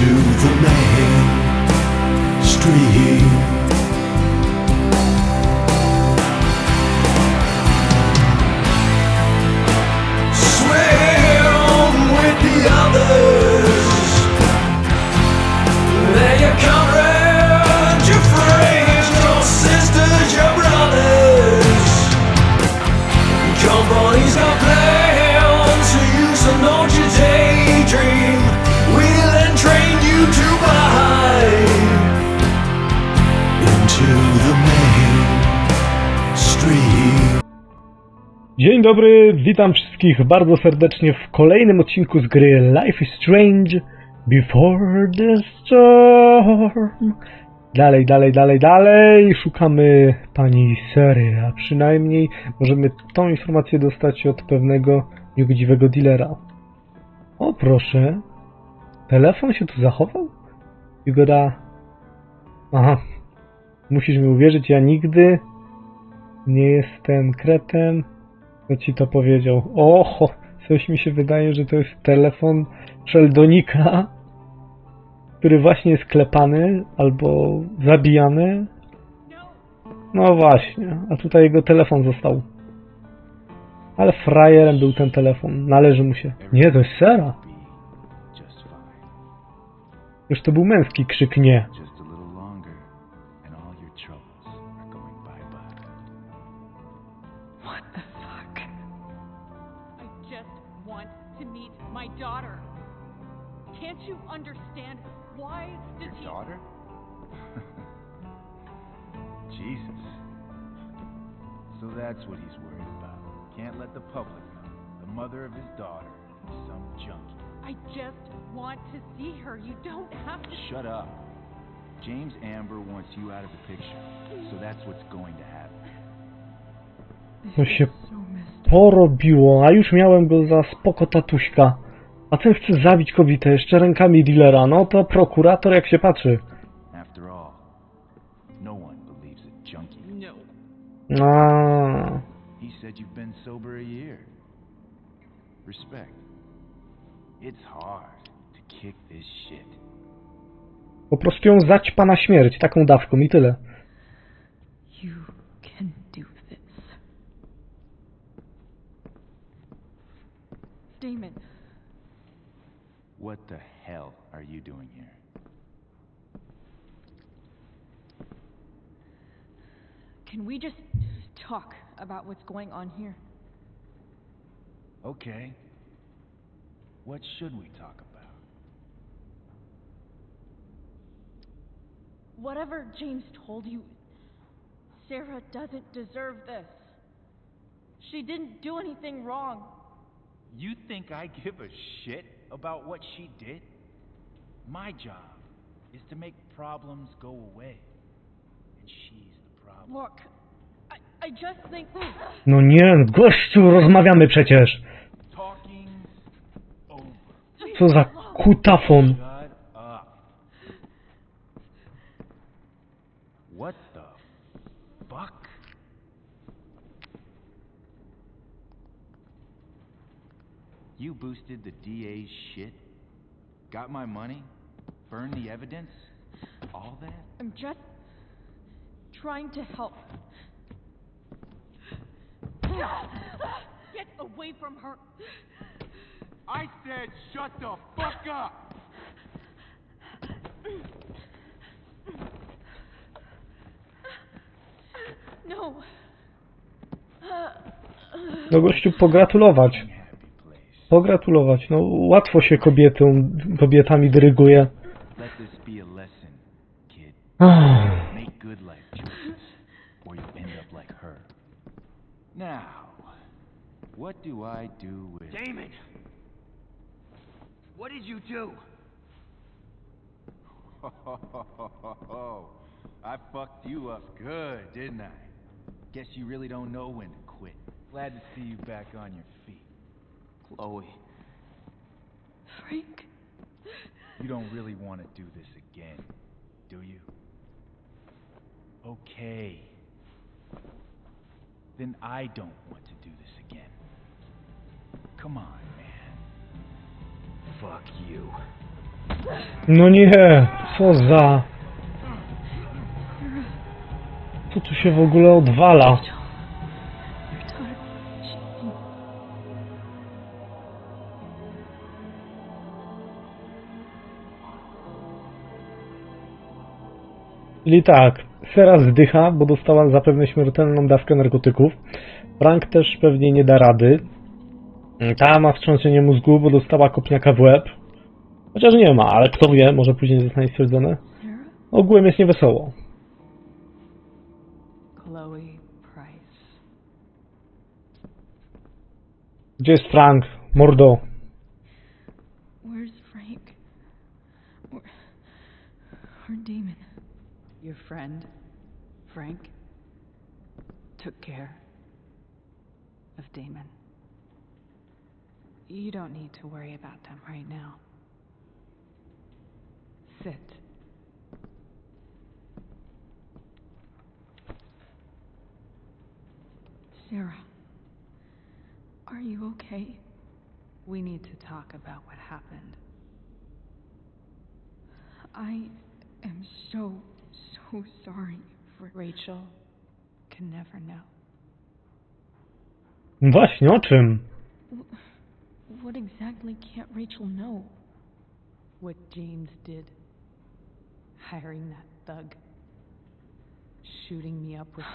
to the main street. Dzień dobry, witam wszystkich bardzo serdecznie w kolejnym odcinku z gry Life is Strange Before the Storm. Dalej, dalej, dalej, dalej. Szukamy pani Sery, a przynajmniej możemy tą informację dostać od pewnego niegodziwego dealera. O proszę, telefon się tu zachował? Jugoda. Aha, musisz mi uwierzyć, ja nigdy nie jestem kretem. Kto ci to powiedział? Oho, coś mi się wydaje, że to jest telefon Sheldonika, który właśnie jest klepany albo zabijany. No właśnie, a tutaj jego telefon został. Ale frajerem był ten telefon, należy mu się. Nie, to jest Sera. Już to był męski krzyk nie. Understand why does Your he daughter? Jesus. So that's what he's worried about. Can't let the public know. The mother of his daughter is some junkie. I just want to see her. You don't have to Shut up. James Amber wants you out of the picture, so that's what's going to happen. To się porobiło, a już miałem go za spoko tatuśka. A ten chce zabić kobietę jeszcze rękami dealera. No to prokurator jak się patrzy. No. No. A, He said you've been sober a year. Respect. It's hard to kick this shit. po prostu ją zaćpa na śmierć, taką dawką i tyle. You can do this. Damon, What the hell are you doing here? can we just talk about what's going on here? Okay. What should we talk about? Whatever James told you, Sarah doesn't deserve this. She didn't do anything wrong. You think I give a shit about what she did? My job is to make problems go away. And she's the problem. Look, I, I just think. No nie, gościu, rozmawiamy przecież. Co za kutafon. What the You boosted the DA's shit? Got my money? Burned the evidence? All that? I'm just trying to help. Get away from her. I said shut the fuck up! No. No gościu, pogratulować. Pogratulować. No łatwo się kobietą, kobietami dyryguje. Let this be a lesson, kid. Ach, Make good life choices, or you'll end up like her. Now, what do I do with Damon! What did you do? I fucked you up good, didn't I? Guess you really don't know when to quit. Glad to see you back on your feet. Chloe. Frank. You don't really want to do this again, do you? Okay. Then I don't want to do this again. Come on, man. Fuck you. No nie, co za... Co tu się w ogóle odwala? Czyli tak, Sera zdycha, bo dostała zapewne śmiertelną dawkę narkotyków. Frank też pewnie nie da rady. Ta ma wstrząsienie mózgu, bo dostała kopniaka w łeb. Chociaż nie ma, ale kto wie, może później zostanie stwierdzone. Ogółem jest niewesoło. Gdzie jest Frank? Mordo. Where's Frank? Or Damon? Your friend, Frank, took care of Damon. You don't need to worry about them right now. Sit. Sarah, are you okay? We need to talk about what happened. I am so, so sorry for. Rachel can never know. Właśnie, o czym? What exactly can't Rachel know? What James did. Hiring that thug. Shooting me up with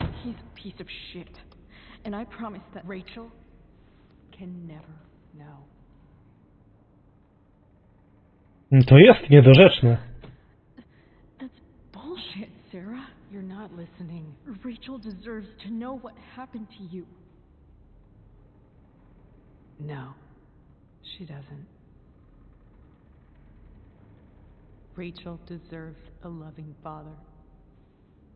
He's a piece of shit. And I promise that. Rachel can never know. To jest niedorzeczne. That's bullshit, Sarah. You're not listening. Rachel deserves to know what happened to you. No, she doesn't. Rachel deserves a loving father.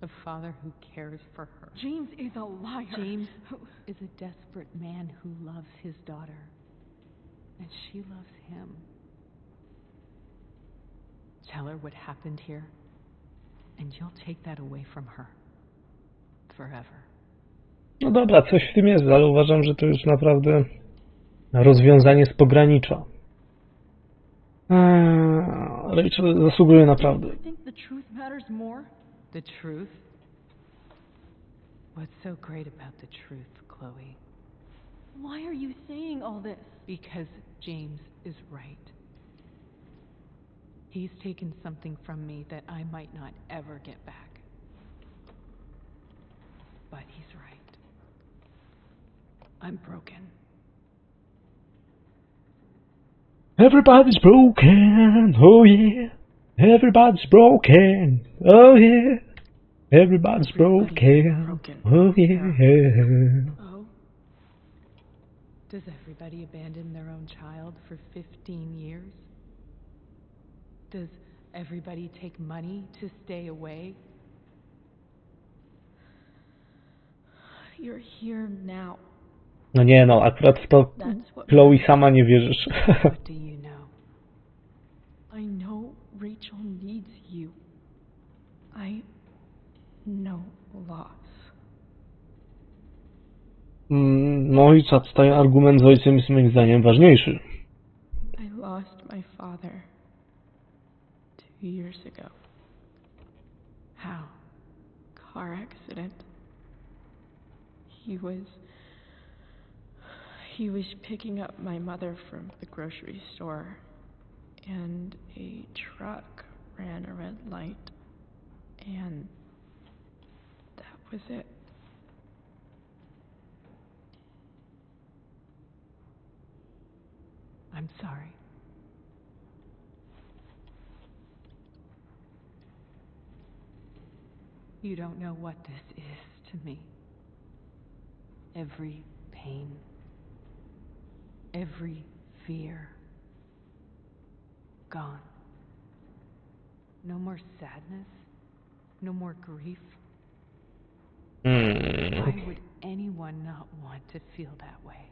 A father who cares for her. James is a liar. James is a desperate man who loves his daughter. And she loves him. Tell her what happened here, and you'll take that away from her. Forever. No dobra, coś w tym jest, ale uważam, że to już naprawdę rozwiązanie z pogranicza. Eee, Rachel zasługuje naprawdę. The truth? What's so great about the truth, Chloe? Why are you saying all this? Because James is right. He's taken something from me that I might not ever get back. But he's right. I'm broken. Everybody's broken, oh yeah. Everybody's broken, oh yeah. Everybody's broken, broken. oh yeah. Oh? Does everybody abandon their own child for 15 years? Does everybody take money to stay away? You're here now. No nie no, akurat w to That's what. Chloe sama nie wierzysz. What do you know? I know Rachel needs you. I know loss. Mm, No i co, tutaj argument z ojcem jest moim zdaniem ważniejszy. I lost my father years ago. How? Car accident. He was. He was picking up my mother from the grocery store, and a truck ran a red light, and that was it. I'm sorry. You don't know what this is to me. Every pain, every fear, gone. No more sadness, no more grief. Mm, Why would anyone not want to feel that way?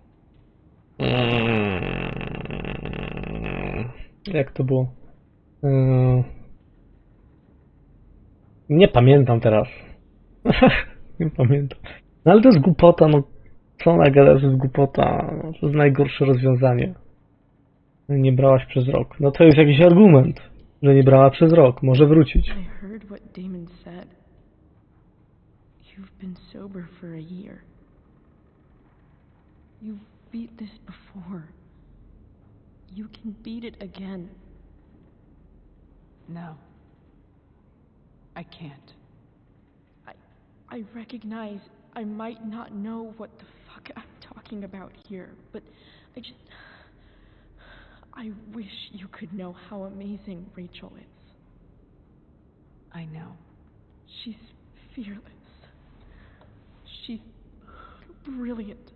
mm, Jak to było? Eee, Nie pamiętam teraz. nie pamiętam. No ale to jest głupota, no. Co ona gada, że jest głupota? To jest najgorsze rozwiązanie. Nie brałaś przez rok. No to jest jakiś argument, że nie brała przez rok. Może wrócić. I heard what Damon said. You've been sober for a year. You've beat this before. You can beat it again. No. I can't. I I recognize I might not know what the fuck I'm talking about here, but I just I wish you could know how amazing Rachel is. I know. She's fearless. She's brilliant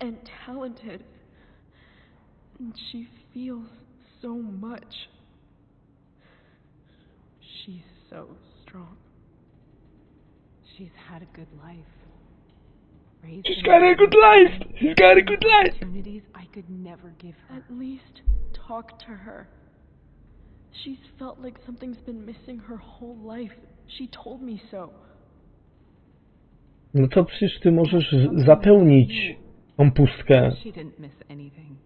and talented. And she feels so much. She's so strong. She's had a good life. Raised She's in got a good life. She's got a good life. Opportunities I could never give her. At least talk to her. She's felt like something's been missing her whole life. She told me so. No to przecież ty możesz zapełnić tą pustkę. She didn't miss anything.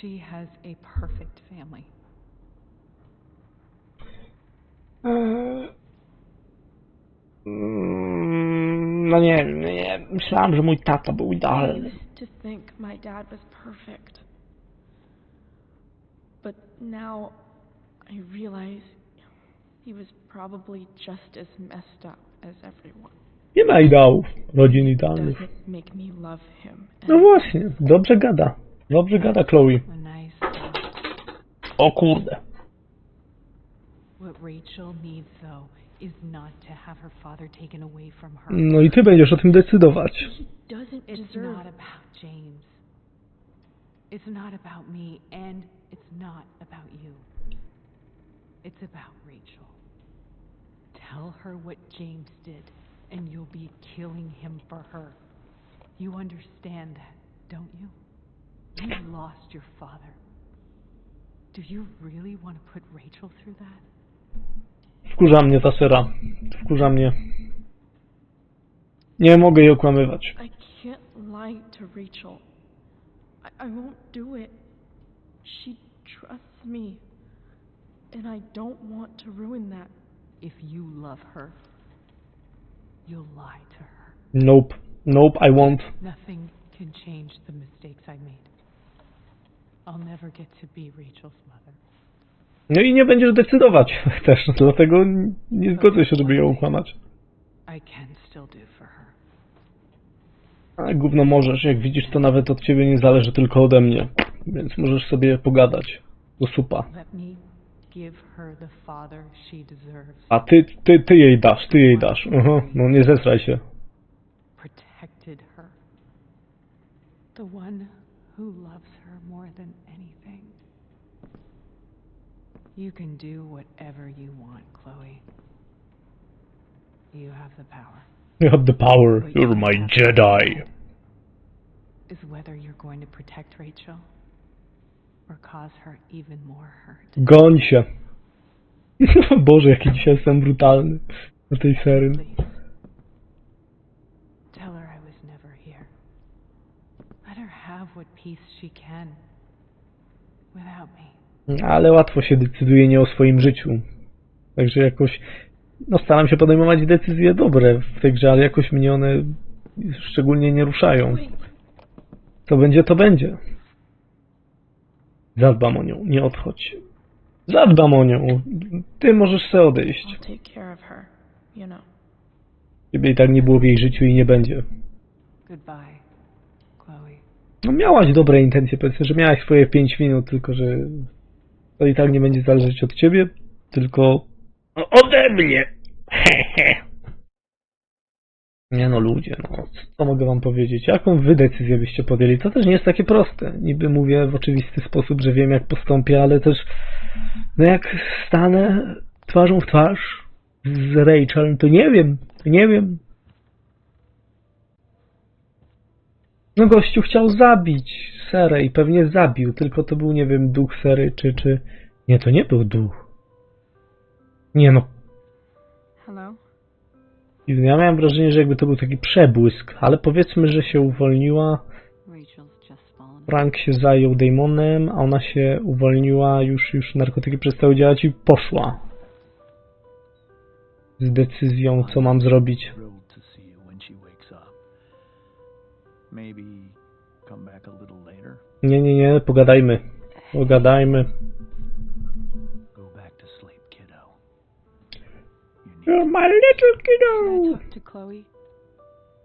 She has a perfect family. No nie wiem, nie. Myślałem, że mój tata był idealny. But now I realize he was probably just as messed up as everyone. Nie ma ideałów rodzin idealnych. Doesn't make me love him. No właśnie, dobrze gada. Dobrze gada Chloe. O kurde. No i ty będziesz o tym decydować. He doesn't It's not about James. It's not about me, and it's not about you. It's about Rachel. Tell her what James did, and you'll be killing him for her. You understand that, don't you? You lost your father. Do you really want to put Rachel through that? Wkurza mnie ta sera. Wkurza mnie. Nie mogę jej okłamywać. I can't lie to Rachel. I, I won't do it. She trusts me. And I don't want to ruin that. If you love her, you'll lie to her. Nope. Nope, I won't. Nothing can change the mistakes I made. I'll never get to be Rachel's mother. No i nie będziesz decydować też, dlatego nie zgodzę się, żeby ją her. Ale gówno możesz, jak widzisz, to nawet od ciebie nie zależy, tylko ode mnie. Więc możesz sobie pogadać. Do supa. A ty, ty, ty jej dasz, ty jej dasz. Aha, no nie zesraj się. The one who loves her more than anything. You can do whatever you want, Chloe. You have the power. You have the power, you're my Jedi. Is whether you're going to protect Rachel or cause her even more hurt. Goń się. Boże, jaki dzisiaj jestem brutalny tej serii. Please. Tell her I was never here. Let her have what peace she can without me. Ale łatwo się decyduje nie o swoim życiu. Także jakoś, no staram się podejmować decyzje dobre w tej grze, ale jakoś mnie one szczególnie nie ruszają. Co będzie, to będzie. Zadbam o nią, nie odchodź. Zadbam o nią. Ty możesz sobie odejść. Ciebie i tak nie było w jej życiu i nie będzie. Goodbye, Chloe. No miałaś dobre intencje, powiedzmy, że miałaś swoje 5 minut, tylko że to i tak nie będzie zależeć od ciebie, tylko ode mnie. Nie no ludzie, no co mogę wam powiedzieć? Jaką wy decyzję byście podjęli? To też nie jest takie proste. Niby mówię w oczywisty sposób, że wiem jak postąpię, ale też no jak stanę twarzą w twarz z Rachel, to nie wiem, to nie wiem. No gościu chciał zabić Serę i pewnie zabił, tylko to był, nie wiem, duch Sery, czy, czy... Nie, to nie był duch. Nie no, Hello? ja miałem wrażenie, że jakby to był taki przebłysk, ale powiedzmy, że się uwolniła. Frank się zajął Damonem, a ona się uwolniła, już, już narkotyki przestały działać i poszła. Z decyzją, co mam zrobić. Maybe come back a little later. Nie, nie, nie, pogadajmy. Pogadajmy. Go back to sleep, kiddo. You need You're my little kiddo. Can I kiddo. talk to Chloe?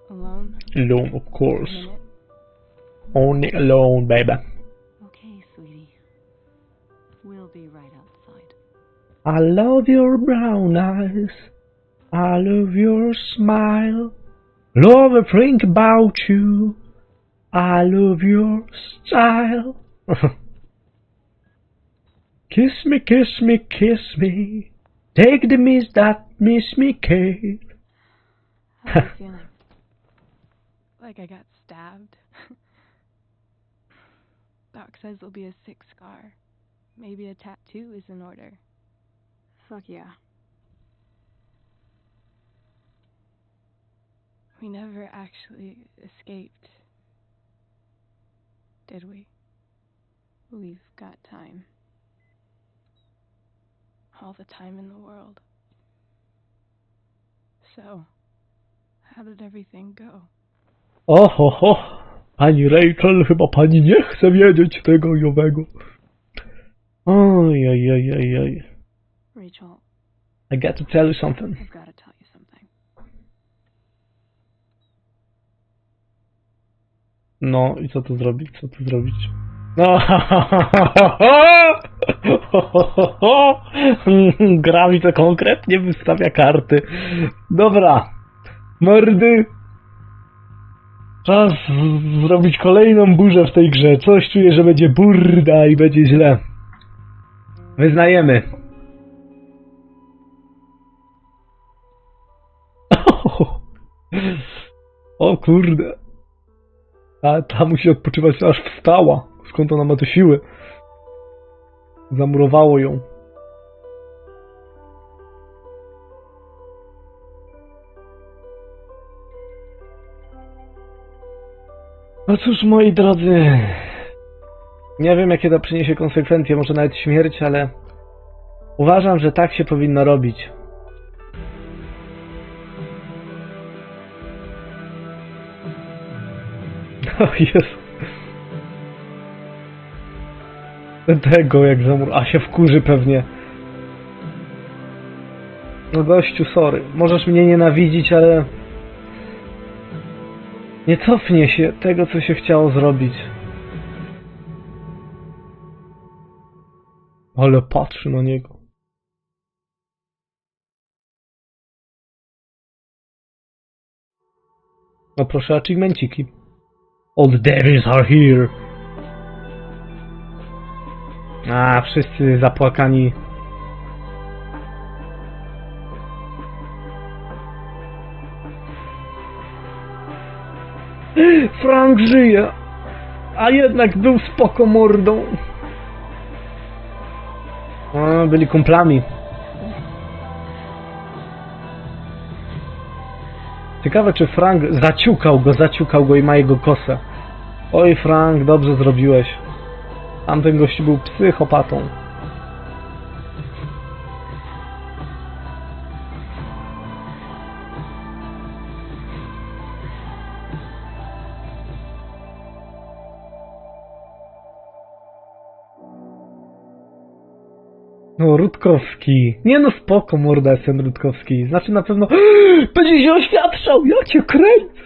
Alone? Alone, of course. Only alone, baby. Okay, sweetie. We'll be right outside. I love your brown eyes. I love your smile. Love everything about you. I love your style. kiss me, kiss me, kiss me. Take the miss that miss me cave. How are you feeling? Like I got stabbed? Doc says there'll be a sick scar. Maybe a tattoo is in order. Fuck yeah. We never actually escaped. Did we? We've got time. All the time in the world. So, how did everything go? Oho, ho. Pani Rachel, chyba pani nie chce wiedzieć tego i owego. Oj, oj, oj, oj, oj. Rachel, I got to tell you something. I've got to tell you No i co tu zrobić? Co tu zrobić? No, gra mi to konkretnie wystawia karty. Dobra, mordy. Czas zrobić kolejną burzę w tej grze. Coś czuję, że będzie burda i będzie źle. Wyznajemy. O kurde. A ta musi odpoczywać aż wstała. Skąd ona ma te siły? Zamurowało ją. No cóż, moi drodzy. Nie wiem, jakie to przyniesie konsekwencje, może nawet śmierć, ale uważam, że tak się powinno robić. O Jezu. Tego jak zamur... A się wkurzy pewnie. No gościu, sorry. Możesz mnie nienawidzić, ale... Nie cofnie się tego, co się chciało zrobić. Ale patrzy na niego. No proszę, achievemenciki. All the devils are here. A, wszyscy zapłakani. Frank żyje, a jednak był spoko mordą. A, byli kumplami. Ciekawe, czy Frank zaciukał go, zaciukał go i ma jego kosę. Oj, Frank, dobrze zrobiłeś. Tamten gościu był psychopatą. Rutkowski. Nie no, spoko, morda jest ten Rutkowski. Znaczy na pewno... Będzie się oświadczał, ja cię kręcę!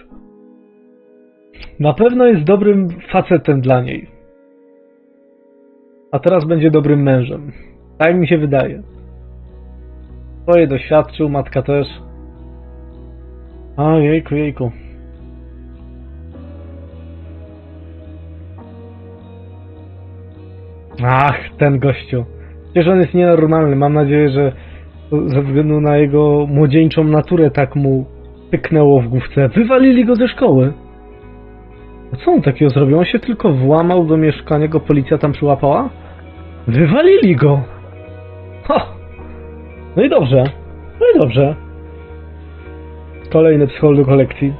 Na pewno jest dobrym facetem dla niej. A teraz będzie dobrym mężem. Tak mi się wydaje. Swoje doświadczył, matka też. O, jejku, jejku. Ach, ten gościu. Przecież on jest nienormalny. Mam nadzieję, że ze względu na jego młodzieńczą naturę tak mu pyknęło w główce. Wywalili go ze szkoły. A co on takiego zrobił? On się tylko włamał do mieszkania, go policja tam przyłapała? Wywalili go! Ha! No i dobrze. No i dobrze. Kolejny psychol do kolekcji.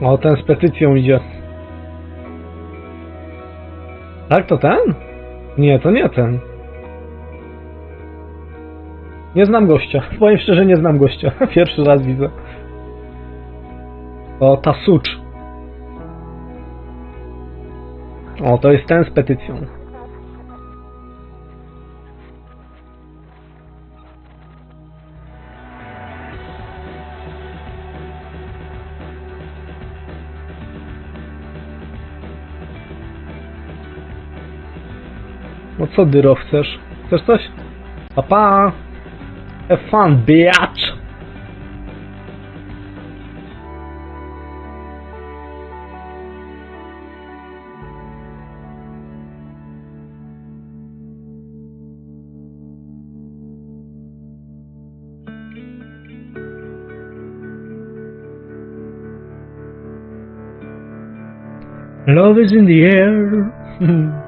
O, ten z petycją idzie. Tak, to ten? Nie, to nie ten. Nie znam gościa. Powiem szczerze, nie znam gościa. Pierwszy raz widzę. O, ta sucz. O, to jest ten z petycją. Co dyro chcesz? Chcesz coś? Pa pa! Have fun, bitch! Love is in the air.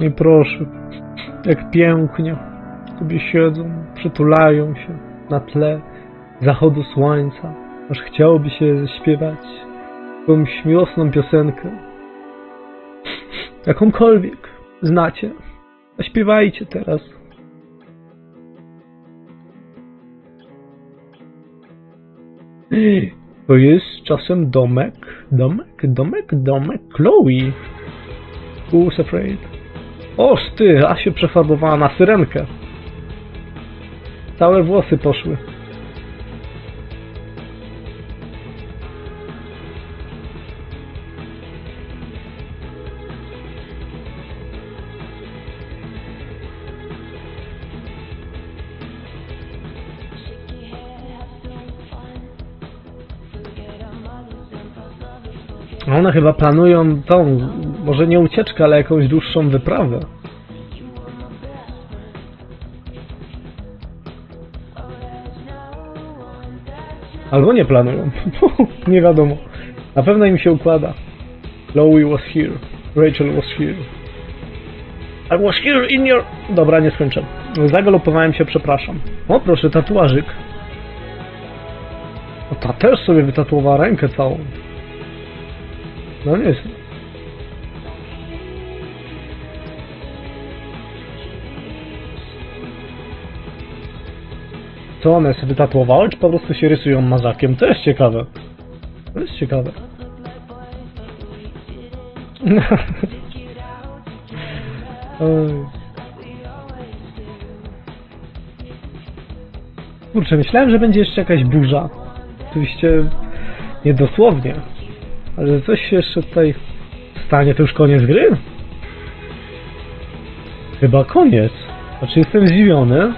I proszę, jak pięknie sobie siedzą, przytulają się na tle zachodu słońca, aż chciałoby się zaśpiewać jakąś miłosną piosenkę. Jakąkolwiek znacie. Zaśpiewajcie teraz. To jest czasem domek, domek, domek, domek Chloe. Who's afraid? Oż ty, a się przefarbowała na syrenkę. Całe włosy poszły. One chyba planują tą, może nie ucieczkę, ale jakąś dłuższą wyprawę. Albo nie planują. nie wiadomo. Na pewno im się układa. Chloe was here. Rachel was here. I was here in your... Dobra, nie skończę. Zagalopowałem się, przepraszam. O, proszę, tatuażyk. O, ta też sobie wytatuowała rękę całą. No nie jest. Co one sobie wytatuowały, czy po prostu się rysują mazakiem? To jest ciekawe. To jest ciekawe. Kurczę, myślałem, że będzie jeszcze jakaś burza. Oczywiście nie dosłownie. Ale coś się jeszcze tutaj stanie, to już koniec gry? Chyba koniec. Znaczy jestem zdziwiony.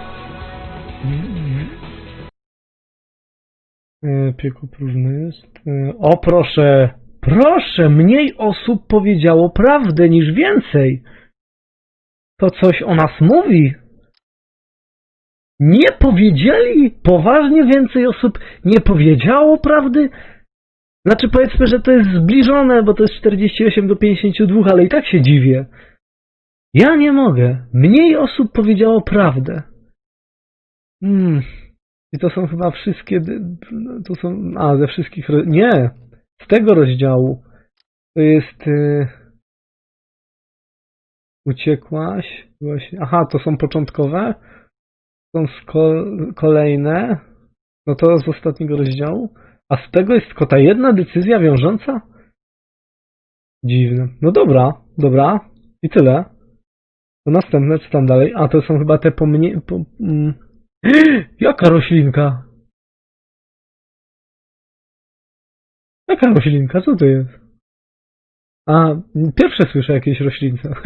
E, Piekło próżne jest. E, O proszę, proszę, mniej osób powiedziało prawdę niż więcej. To coś o nas mówi. Nie powiedzieli, poważnie więcej osób nie powiedziało prawdy. Znaczy powiedzmy, że to jest zbliżone, bo to jest 48 do 52, ale i tak się dziwię. Ja nie mogę. Mniej osób powiedziało prawdę. Hmm. I to są chyba wszystkie. To są. A, ze wszystkich. Nie! Z tego rozdziału. To jest. y, Uciekłaś. Właśnie. Aha, to są początkowe. Są kolejne. No to z ostatniego rozdziału. A z tego jest tylko ta jedna decyzja wiążąca? Dziwne. No dobra, dobra. I tyle. To następne, co tam dalej? A to są chyba te pomnie... Po, mm. Jaka roślinka? Jaka roślinka? Co to jest? A, pierwsze słyszę jakieś roślince.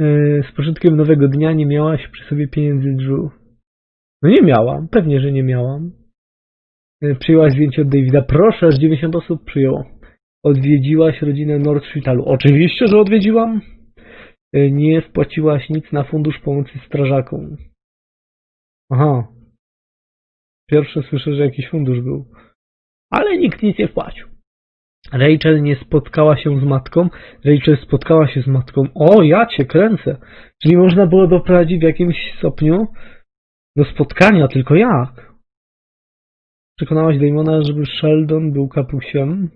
E, Z początkiem nowego dnia nie miałaś przy sobie pieniędzy Drew. No nie miałam, pewnie, że nie miałam. E, Przyjęłaś zdjęcie od Davida. Proszę, aż 90 osób przyjęło. Odwiedziłaś rodzinę Nordschwitalu. Oczywiście, że odwiedziłam. E, Nie wpłaciłaś nic na fundusz pomocy strażakom. Aha. Pierwsze słyszę, że jakiś fundusz był. Ale nikt nic nie wpłacił. Rachel nie spotkała się z matką, Rachel spotkała się z matką. O, ja cię kręcę. Czyli można było doprowadzić w jakimś stopniu do spotkania, tylko jak? Przekonałaś Damona, żeby Sheldon był kapusiem.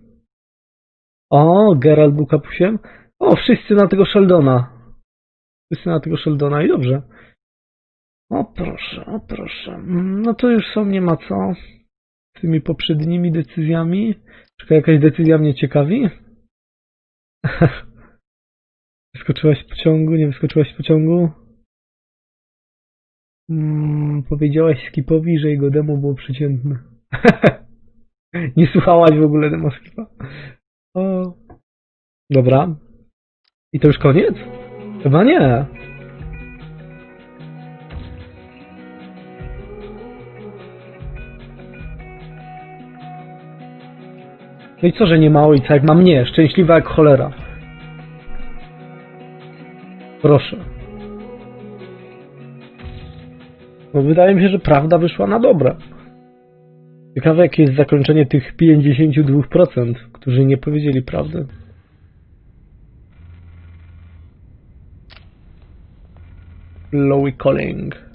O, Geralt był kapusiem. O, wszyscy na tego Sheldona. Wszyscy na tego Sheldona i dobrze. O proszę, o proszę. No to już są nie ma co. Z tymi poprzednimi decyzjami. Czy jakaś decyzja mnie ciekawi? Wyskoczyłaś z pociągu, nie wyskoczyłaś z pociągu? Mm, powiedziałaś Skipowi, że jego demo było przeciętne. nie słuchałaś w ogóle demo Skipa. O. Dobra. I to już koniec? Chyba nie. No i co, że nie ma ojca, jak ma mnie, szczęśliwa jak cholera. Proszę. No wydaje mi się, że prawda wyszła na dobre. Ciekawe, jakie jest zakończenie tych 52%, którzy nie powiedzieli prawdy. Lowy calling.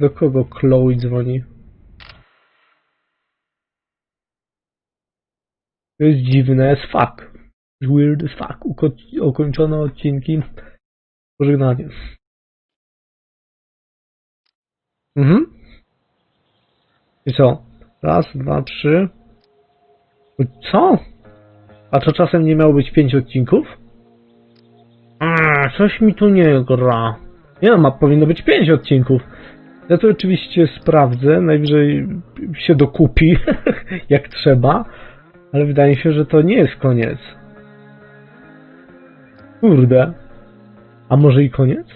Do kogo Chloe dzwoni? To jest dziwne as fuck. Weird as fuck. Uko- ukończono odcinki. Pożegnanie. Mhm. I co? Raz, dwa, trzy. Co? A to czasem nie miało być pięć odcinków? A, coś mi tu nie gra. Nie no, ma, powinno być pięć odcinków. Ja to oczywiście sprawdzę, najwyżej się dokupi, jak trzeba, ale wydaje mi się, że to nie jest koniec. Kurde. A może i koniec?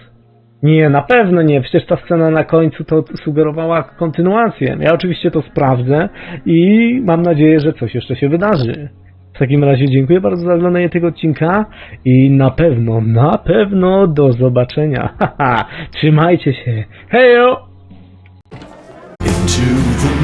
Nie, na pewno nie. Przecież ta scena na końcu to sugerowała kontynuację. Ja oczywiście to sprawdzę i mam nadzieję, że coś jeszcze się wydarzy. W takim razie dziękuję bardzo za oglądanie tego odcinka i na pewno, na pewno do zobaczenia. Trzymajcie się. Hejo! to the